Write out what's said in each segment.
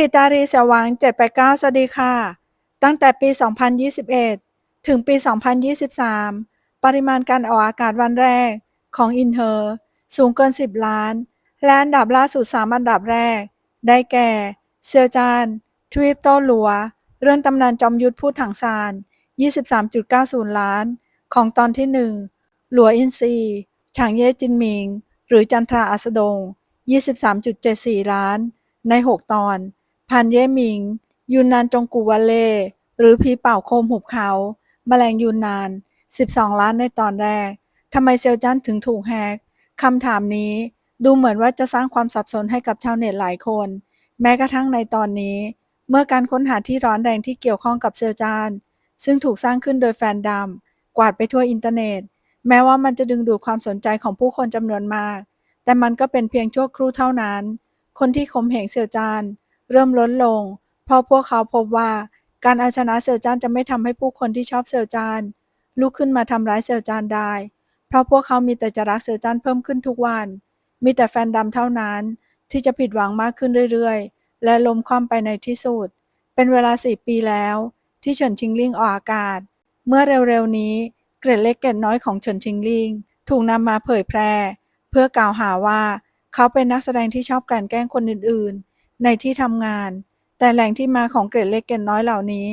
ติดตารีเสวัง789 สวัสดีค่ะ ตั้งแต่ปี 2021 ถึงปี 2023 ปริมาณการออกอากาศวันแรกของอินเ e อร์สูงเกิน 10 ล้าน และอันดับล่าสุด 3 อันดับแรก ได้แก่ เซียวจาน ทวีปโต้หลัว เรื่องตำนานจอมยุทธพูดถังซาน 23.90 ล้าน ของตอนที่ 1 หลัวอินซีฉางเย่จินหมิง หรือจันทราอัสดง 23.74 ล้าน ใน 6 ตอน พันเย่หมิง ยูนนานจงกูวาเล่ หรือผีเป่าโคมหุบเขาแมลงยูนนาน 12 ล้านในตอนแรก ทำไมเซลจันถึงถูกแฮกคำถามนี้ดูเหมือนว่าจะสร้างความสับสนให้กับชาวเน็ตหลายคน แม้กระทั่งในตอนนี้ เมื่อการค้นหาที่ร้อนแรงที่เกี่ยวข้องกับเซลจานซึ่งถูกสร้างขึ้นโดยแฟนดำกวาดไปทั่วอินเทอร์เน็ต แม้ว่ามันจะดึงดูดความสนใจของผู้คนจำนวนมาก แต่มันก็เป็นเพียงชั่วครู่เท่านั้น คนที่ข่มเหงเซลจาน เริ่มลดลง เพราะพวกเขาพบว่าการเอาชนะเซลจานจะไม่ทำให้ผู้คนที่ชอบเซลจานลุกขึ้นมาทำร้ายเซลจานได้ เพราะพวกเขามีแต่จะรักเซลจานเพิ่มขึ้นทุกวัน มีแต่แฟนดำเท่านั้น ที่จะผิดหวังมากขึ้นเรื่อยๆ และล้มคว่ำไปในที่สุด เป็นเวลาสี่ปีแล้ว ที่เฉินชิงลิงออกอากาศ เมื่อเร็วๆนี้เกร็ดเล็กเกร็ดน้อยของเฉินชิงลิงถูกนำมาเผยแพร่ เพื่อกล่าวหาว่า เขาเป็นนักแสดงที่ชอบกลั่นแกล้งคนอื่น ในที่ทำงาน แต่แหล่งที่มาของเกร็ดเล็กเกร็ดน้อยเหล่านี้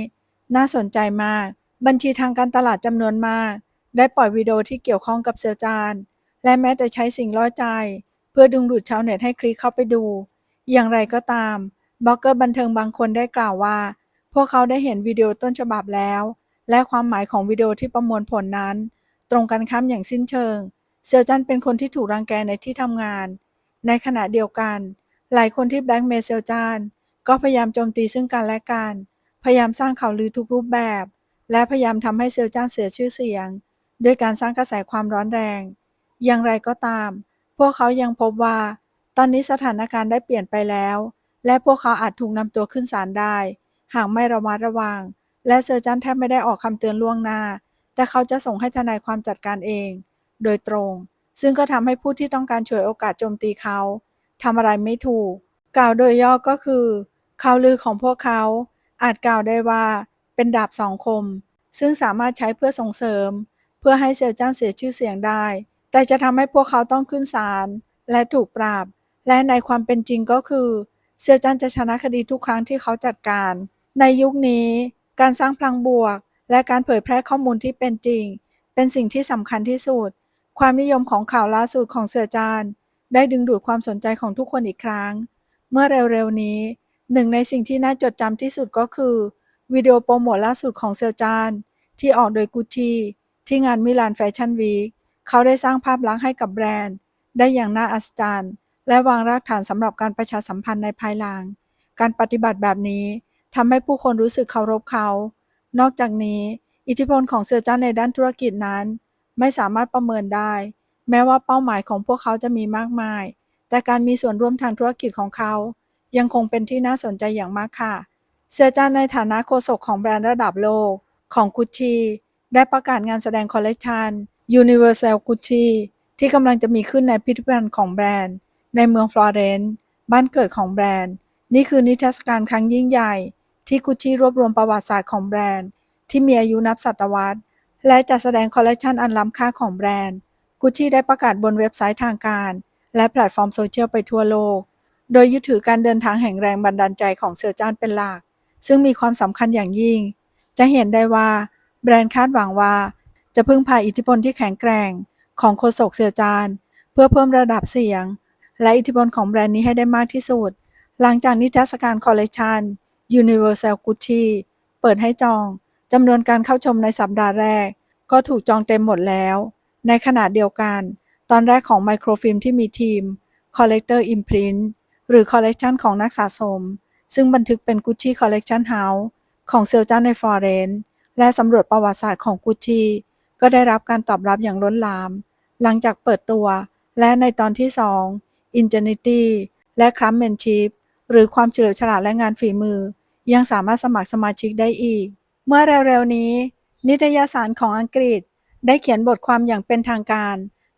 น่าสนใจมาก บัญชีทางการตลาดจำนวนมาก ได้ปล่อยวิดีโอที่เกี่ยวข้องกับเซลจาน และแม้แต่ใช้สิ่งล่อใจ เพื่อดึงดูดชาวเน็ตให้คลิกเข้าไปดู อย่างไรก็ตามบล็อกเกอร์บันเทิงบางคนได้กล่าวว่า พวกเขาได้เห็นวิดีโอต้นฉบับแล้ว และความหมายของวิดีโอที่ประมวลผลนั้น ตรงกันข้ามอย่างสิ้นเชิงเซลจันเป็นคนที่ถูกรังแกในที่ทำงาน ในขณะเดียวกัน หลายคนที่แบล็กเมย์เซลจานก็พยายามโจมตีซึ่งกันและกัน พยายามสร้างข่าวลือทุกรูปแบบ และพยายามทำให้เซลจานเสียชื่อเสียง ด้วยการสร้างกระแสความร้อนแรง อย่างไรก็ตาม พวกเขายังพบว่า ตอนนี้สถานการณ์ได้เปลี่ยนไปแล้ว และพวกเขาอาจถูกนำตัวขึ้นศาลได้ หากไม่ระมัดระวัง และเซอร์จันแทบไม่ได้ออกคำเตือนล่วงหน้า แต่เขาจะส่งให้ทนายความจัดการเอง โดยตรง ซึ่งก็ทำให้ผู้ที่ต้องการฉวยโอกาสโจมตีเขา ทำอะไรไม่ถูก กล่าวโดยย่อก็คือข่าวลือของพวกเขา อาจกล่าวได้ว่าเป็นดาบสองคม ซึ่งสามารถใช้เพื่อส่งเสริม เพื่อให้เซลจันเสียชื่อเสียงได้ แต่จะทำให้พวกเขาต้องขึ้นศาลและถูกปราบ และในความเป็นจริงก็คือเซลจันจะชนะคดีทุกครั้งที่เขาจัดการ ในยุคนี้ การสร้างพลังบวก และการเผยแพร่ข้อมูลที่เป็นจริง เป็นสิ่งที่สำคัญที่สุด ความนิยมของข่าวล่าสุดของเสือจาน ได้ดึงดูดความสนใจของทุกคนอีกครั้ง เมื่อเร็วๆนี้ หนึ่งในสิ่งที่น่าจดจำที่สุดก็คือ วิดีโอโปรโมทล่าสุดของเซลจาน ที่ออกโดยกุชชี่ที่งานมิลานแฟชั่นวีคเขาได้สร้างภาพลักษณ์ให้กับแบรนด์ ได้อย่างน่าอัศจรรย์ และวางรากฐานสำหรับการประชาสัมพันธ์ในภายหลัง การปฏิบัติแบบนี้ทำให้ผู้คนรู้สึกเคารพเขา นอกจากนี้ อิทธิพลของเซอร์จันในด้านธุรกิจนั้น ไม่สามารถประเมินได้ แม้ว่าเป้าหมายของพวกเขาจะมีมากมาย แต่การมีส่วนร่วมทางธุรกิจของเขา ยังคงเป็นที่น่าสนใจอย่างมากค่ะ เซอร์จันในฐานะโฆษกของแบรนด์ระดับโลก ของกุชชี่ได้ประกาศงานแสดงคอลเลกชัน Universal Gucci ที่กำลังจะมีขึ้นในพิพิธภัณฑ์ของแบรนด์ ในเมืองฟลอเรนซ์บ้านเกิดของแบรนด์ นี่คือนิทรรศการครั้งยิ่งใหญ่ ที่กุชชี่รวบรวมประวัติศาสตร์ของแบรนด์ ที่มีอายุนับศตวรรษ และจัดแสดงคอลเลกชันอันล้ำค่าของแบรนด์ กุชชี่ได้ประกาศบนเว็บไซต์ทางการ และแพลตฟอร์มโซเชียลไปทั่วโลก โดยยึดถือการเดินทางแห่งแรงบันดาลใจของเซอร์จานเป็นหลัก ซึ่งมีความสำคัญอย่างยิ่ง จะเห็นได้ว่า แบรนด์คาดหวังว่า จะพึ่งพาอิทธิพลที่แข็งแกร่ง ของโฆษกเซอร์จาน เพื่อเพิ่มระดับเสียง และอิทธิพลของแบรนด์นี้ให้ได้มากที่สุด หลังจากนิทรรศการคอลเลกชัน Universal Gucci เปิดให้จองจำนวนการเข้าชมในสัปดาห์แรก ก็ถูกจองเต็มหมดแล้ว ในขณะเดียวกัน ตอนแรกของไมโครฟิล์มที่มีทีม Collector Imprint หรือคอลเลกชันของนักสะสม ซึ่งบันทึกเป็น Gucci Collection House ของเซลจันในฟลอเรนซ์และสำรวจประวัติศาสตร์ของ Gucci ก็ได้รับการตอบรับอย่างล้นหลาม หลังจากเปิดตัว และในตอนที่ 2 Ingenuity และ Craftsmanship หรือความเฉลียวฉลาดและงานฝีมือ ยังสามารถสมัครสมาชิกได้อีก เมื่อเร็วๆนี้ นิตยสารของอังกฤษ ได้เขียนบทความอย่างเป็นทางการ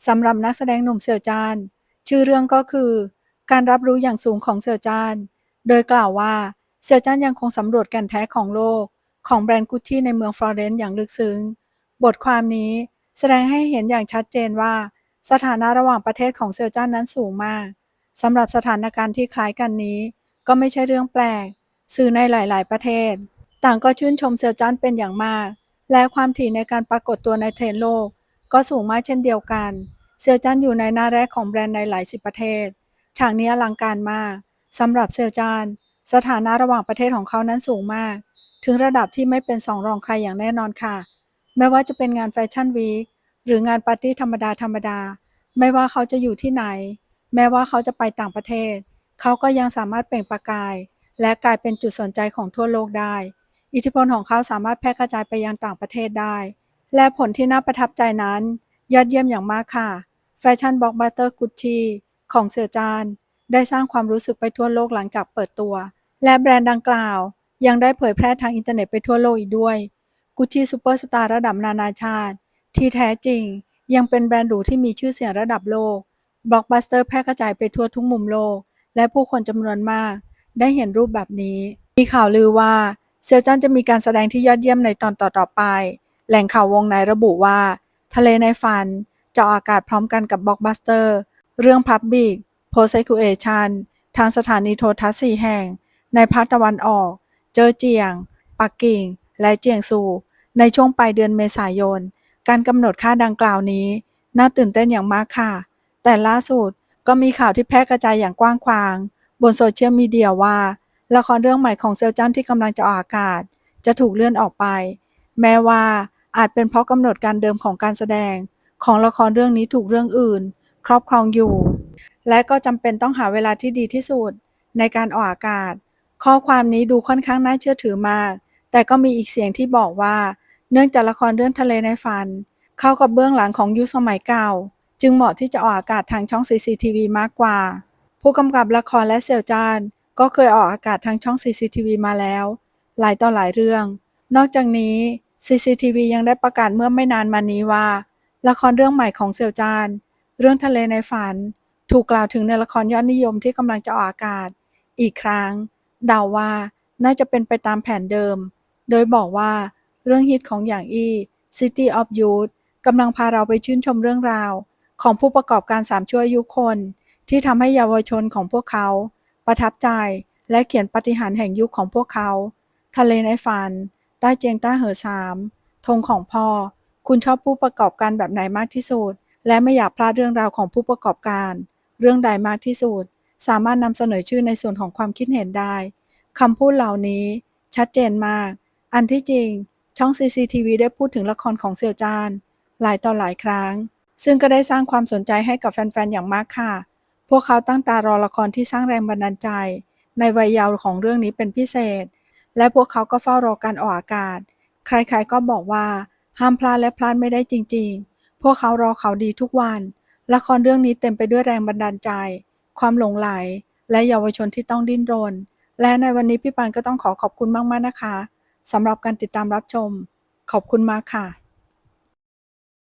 สำหรับนักแสดงหนุ่มเสือจานชื่อเรื่องก็คือ การรับรู้อย่างสูงของเสือจานโดยกล่าวว่าเซียวจันยังคงสำรวจแก่นแท้ของโลก ของแบรนด์กุชชี่ในเมืองฟลอเรนซ์อย่างลึกซึ้ง บทความนี้แสดงให้เห็นอย่างชัดเจนว่า สถานะระหว่างประเทศของเซียวจันนั้นสูงมากสำหรับสถานการณ์ที่คล้ายกันนี้ ก็ไม่ใช่เรื่องแปลก สื่อในหลาย ๆ ประเทศ ต่างก็ชื่นชมเซียวจันเป็นอย่างมาก และความถี่ในการปรากฏตัวในเทรนโลก ก็สูงมากเช่นเดียวกัน เซียวจันอยู่ในหน้าแรกของแบรนด์ในหลายสิบประเทศ ฉากนี้อลังการมากสำหรับเซียวจานสถานะระหว่างประเทศของเขานั้นสูงมาก ถึงระดับที่ไม่เป็นสองรองใครอย่างแน่นอนค่ะ ไม่ว่าจะเป็นงานแฟชั่นวีคหรืองานปาร์ตี้ธรรมดาธรรมดา ไม่ว่าเขาจะอยู่ที่ไหน แม้ว่าเขาจะไปต่างประเทศ เขาก็ยังสามารถเปล่งประกาย และกลายเป็นจุดสนใจของทั่วโลกได้ อิทธิพลของเขาสามารถแพร่กระจายไปยังต่างประเทศได้ และผลที่น่าประทับใจนั้น ยอดเยี่ยมอย่างมากค่ะ แฟชั่นบล็อกบัสเตอร์กุชชี่ของเสือจานได้สร้างความรู้สึกไปทั่วโลกหลังจากเปิดตัว และแบรนด์ดังกล่าว ยังได้เผยแพร่ทางอินเทอร์เน็ตไปทั่วโลกอีกด้วยกุชชี่ซูเปอร์สตาร์ระดับนานาชาติ ที่แท้จริง ยังเป็นแบรนด์หรูที่มีชื่อเสียงระดับโลกบล็อกบัสเตอร์แพร่กระจายไปทั่วทุกมุมโลก และผู้คนจำนวนมาก ได้เห็นรูปแบบนี้ มีข่าวลือว่า เซลจันจะมีการแสดงที่ยอดเยี่ยมในตอนต่อๆไป แหล่งข่าววงในระบุว่า ทะเลในฝันจะออกอากาศพร้อมกันกับบล็อกบัสเตอร์ เรื่อง Public Prosecution ทางสถานีโทรทัศน์สี่แห่ง ในภาคตะวันออก เจอเจียง ปักกิ่ง และเจียงซู ในช่วงปลายเดือนเมษายน การกำหนดค่าดังกล่าวนี้ น่าตื่นเต้นอย่างมากค่ะ แต่ล่าสุดก็มีข่าวที่แพร่กระจายอย่างกว้างขวาง บนโซเชียลมีเดียว่า ละครเรื่องใหม่ของเซลจันที่กำลังจะออกอากาศ จะถูกเลื่อนออกไป แม้ว่าอาจเป็นเพราะกำหนดการเดิมของการแสดง ของละครเรื่องนี้ถูกเรื่องอื่น ครอบครองอยู่ และก็จำเป็นต้องหาเวลาที่ดีที่สุด ในการออกอากาศ ข้อความนี้ดูค่อนข้างน่าเชื่อถือมาก แต่ก็มีอีกเสียงที่บอกว่า เนื่องจากละครเรื่องทะเลในฝัน เข้ากับเบื้องหลังของยุคสมัยเก่า จึงเหมาะที่จะออกอากาศทางช่อง CCTV มากกว่า ผู้กำกับละครและเสี่ยวจาน ก็เคยออกอากาศทางช่อง CCTV มาแล้ว หลายต่อหลายเรื่อง นอกจากนี้ CCTV ยังได้ประกาศเมื่อไม่นานมานี้ว่า ละครเรื่องใหม่ของเสี่ยวจาน เรื่องทะเลในฝัน ถูกกล่าวถึงในละครยอดนิยมที่กำลังจะออกอากาศ อีกครั้งเดาว่าน่าจะเป็นไปตามแผนเดิม โดยบอกว่าเรื่องฮิตของอย่างอี้ City of Youth กำลังพาเราไปชื่นชมเรื่องราว ของผู้ประกอบการสามชั่วยุคน ที่ทำให้เยาวชนของพวกเขา ประทับใจและเขียนปฏิหารแห่งยุคของพวกเขา ทะเลในฝัน ใต้เจียงใต้เหอสามธงของพ่อ คุณชอบผู้ประกอบการแบบไหนมากที่สุด และไม่อยากพลาดเรื่องราวของผู้ประกอบการ เรื่องใดมากที่สุด สามารถนำเสนอชื่อในส่วนของความคิดเห็นได้คำพูดเหล่านี้ ชัดเจนมาก อันที่จริง ช่อง CCTV ได้พูดถึงละครของเสี่ยวจานหลายต่อหลายครั้ง ซึ่งก็ได้สร้างความสนใจให้กับแฟนๆ อย่างมากค่ะ พวกเขาตั้งตารอละครที่สร้างแรงบันดาลใจ ในวัยเยาว์ของเรื่องนี้เป็นพิเศษ และพวกเขาก็เฝ้ารอการออกอากาศ ใครๆก็บอกว่าห้ามพลาดและพลาดไม่ได้จริง ๆ พวกเขารอเขาดีทุกวัน ละครเรื่องนี้เต็มไปด้วยแรงบันดาลใจ ความหลงไหล และเยาวชนที่ต้องดิ้นรน และในวันนี้พี่ปันก็ต้องขอขอบคุณมากๆนะคะสำหรับการติดตามรับชม ขอบคุณมากค่ะ